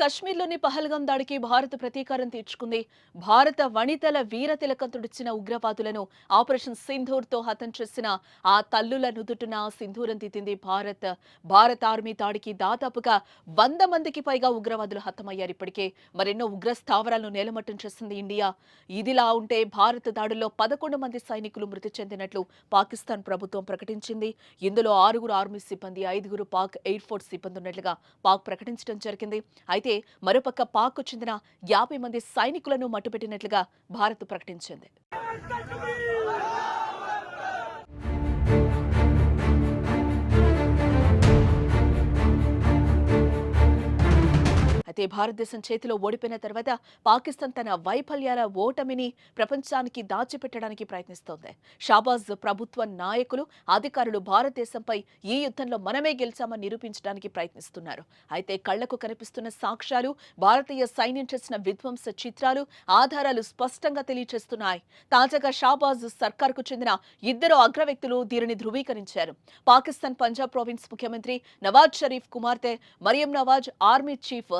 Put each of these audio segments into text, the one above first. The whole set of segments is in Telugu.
కశ్మీర్లోని పహల్గాం దాడికి భారత్ ప్రతీకారం తీర్చుకుంది. భారత వనితల వీర తిలకంతుడిచ్చిన ఉగ్రవాదులను ఆపరేషన్ సింధూర్తో హతం చేసిన ఆ తల్లుల నుదుటిన సింధూరం తిత్తింది భారత్. భారత ఆర్మీ దాడికి దాదాపుగా వంద మందికి పైగా ఉగ్రవాదులు హతమయ్యారు ఇప్పటికే. మరెన్నో ఉగ్ర స్థావరాలను నేలమట్టం చేసింది ఇండియా. ఇదిలా ఉంటే భారత్ దాడుల్లో పదకొండు మంది సైనికులు మృతి చెందినట్లు పాకిస్తాన్ ప్రభుత్వం ప్రకటించింది. ఇందులో ఆరుగురు ఆర్మీ సిబ్బంది ఐదుగురు పాక్ ఎయిర్ ఫోర్స్ సిబ్బంది ఉన్నట్లుగా పాక్ ప్రకటించడం జరిగింది. అయితే మరోపక్క పాక్కు చెందిన యాభై మంది సైనికులను మట్టుపెట్టినట్లుగా భారత్ ప్రకటించింది. అయితే భారతదేశం చేతిలో ఓడిపోయిన తర్వాత పాకిస్తాన్ తన వైఫల్యాల ఓటమిని ప్రపంచానికి దాచిపెట్టడానికి ప్రయత్నిస్తోంది. షాబాజ్ ప్రభుత్వ నాయకులు అధికారులు భారతదేశంపై ఈ యుద్ధంలో మనమే గెలిచామని నిరూపించడానికి ప్రయత్నిస్తున్నారు. అయితే కళ్ళకు కనిపిస్తున్న సాక్ష్యాలు భారతీయ సైన్యం చేసిన విధ్వంస చిత్రాలు ఆధారాలు స్పష్టంగా తెలియచేస్తున్నాయి. తాజాగా షాబాజ్ సర్కార్కు చెందిన ఇద్దరు అగ్ర వ్యక్తులు దీనిని ధృవీకరించారు. పాకిస్తాన్ పంజాబ్ ప్రావిన్స్ ముఖ్యమంత్రి నవాజ్ షరీఫ్ కుమార్తె మరియం నవాజ్ ఆర్మీ చీఫ్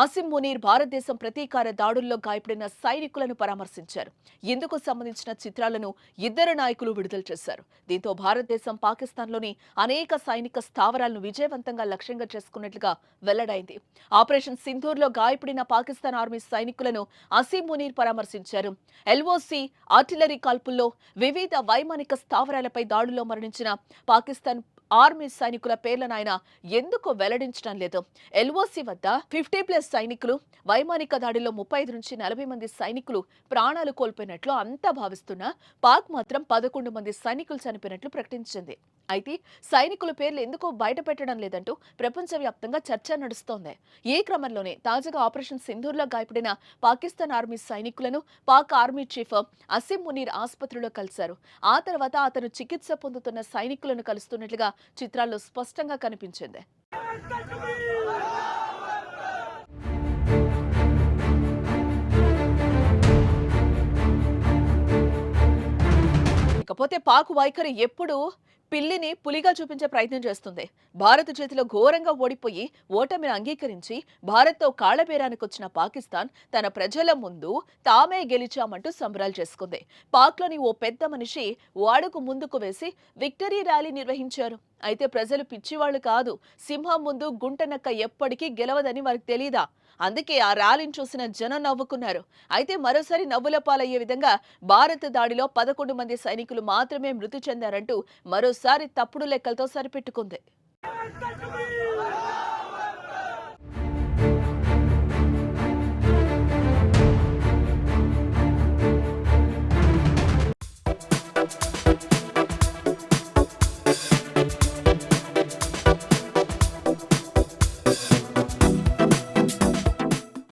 ఆసిమ్ మునీర్ భారతదేశం ప్రతీకార దాడుల్లో గాయపడిన సైనికులను పరామర్శించారు. ఇందుకు సంబంధించిన చిత్రాలను ఇద్దరు నాయకులు విడుదల చేశారు. దీంతో భారతదేశం పాకిస్తాన్లోని అనేక సైనిక స్థావరాలను విజయవంతంగా లక్ష్యంగా చేసుకున్నట్లుగా వెల్లడైంది. ఆపరేషన్ సింధూర్లో గాయపడిన పాకిస్తాన్ ఆర్మీ సైనికులను అసీం మునీర్ పరామర్శించారు. ఎల్ఓసి ఆర్టిలరీ కాల్పుల్లో వివిధ వైమానిక స్థావరాలపై దాడుల్లో మరణించిన పాకిస్తాన్ ఆర్మీ సైనికుల పేర్లను ఆయన ఎందుకు వెల్లడించడం లేదు? ఎల్ఓసి వద్ద ఫిఫ్టీ ప్లస్ సైనికులు వైమానిక దాడిలో ముప్పై ఐదు నుంచి నలభై మంది సైనికులు ప్రాణాలు కోల్పోయినట్లు అంతా భావిస్తున్నా పాక్ మాత్రం పదకొండు మంది సైనికులు చనిపోయినట్లు ప్రకటించింది. అయితే సైనికుల పేర్లు ఎందుకో బయట పెట్టడం లేదంటూ ప్రపంచవ్యాప్తంగా చర్చ నడుస్తోంది. ఈ క్రమంలోనే తాజాగా ఆపరేషన్ సింధూర్లో గాయపడిన పాకిస్తాన్ ఆర్మీ సైనికులను పాక్ ఆర్మీ చీఫ్ అసిం మునీర్ ఆసుపత్రిలో కలిశారు. ఆ తర్వాత అతను చికిత్స పొందుతున్న సైనికులను కలుస్తున్నట్లుగా చిత్రాల్లో స్పష్టంగా కనిపించింది. ఇకపోతే పాక్ వైఖరి ఎప్పుడు పిల్లిని పులిగా చూపించే ప్రయత్నం చేస్తుంది. భారత్ చేతిలో ఘోరంగా ఓడిపోయి ఓటమిని అంగీకరించి భారత్తో కాళ్ళబేరానికి వచ్చిన పాకిస్తాన్ తన ప్రజల ముందు తామే గెలిచామంటూ సంబరాలు చేసుకుంది. పాక్లోని ఓ పెద్ద మనిషి ఓ ముందుకు వేసి విక్టరీ ర్యాలీ నిర్వహించారు. అయితే ప్రజలు పిచ్చివాళ్ళు కాదు. సింహం ముందు గుంటనక్క ఎప్పటికీ గెలవదని వారికి తెలీదా? అందుకే ఆ ర్యాలీని చూసిన జనం నవ్వుకున్నారు. అయితే మరోసారి నవ్వుల పాలయ్యే విధంగా భారత దాడిలో పదకొండు మంది సైనికులు మాత్రమే మృతి చెందారంటూ మరోసారి తప్పుడు లెక్కలతో సరిపెట్టుకుంది.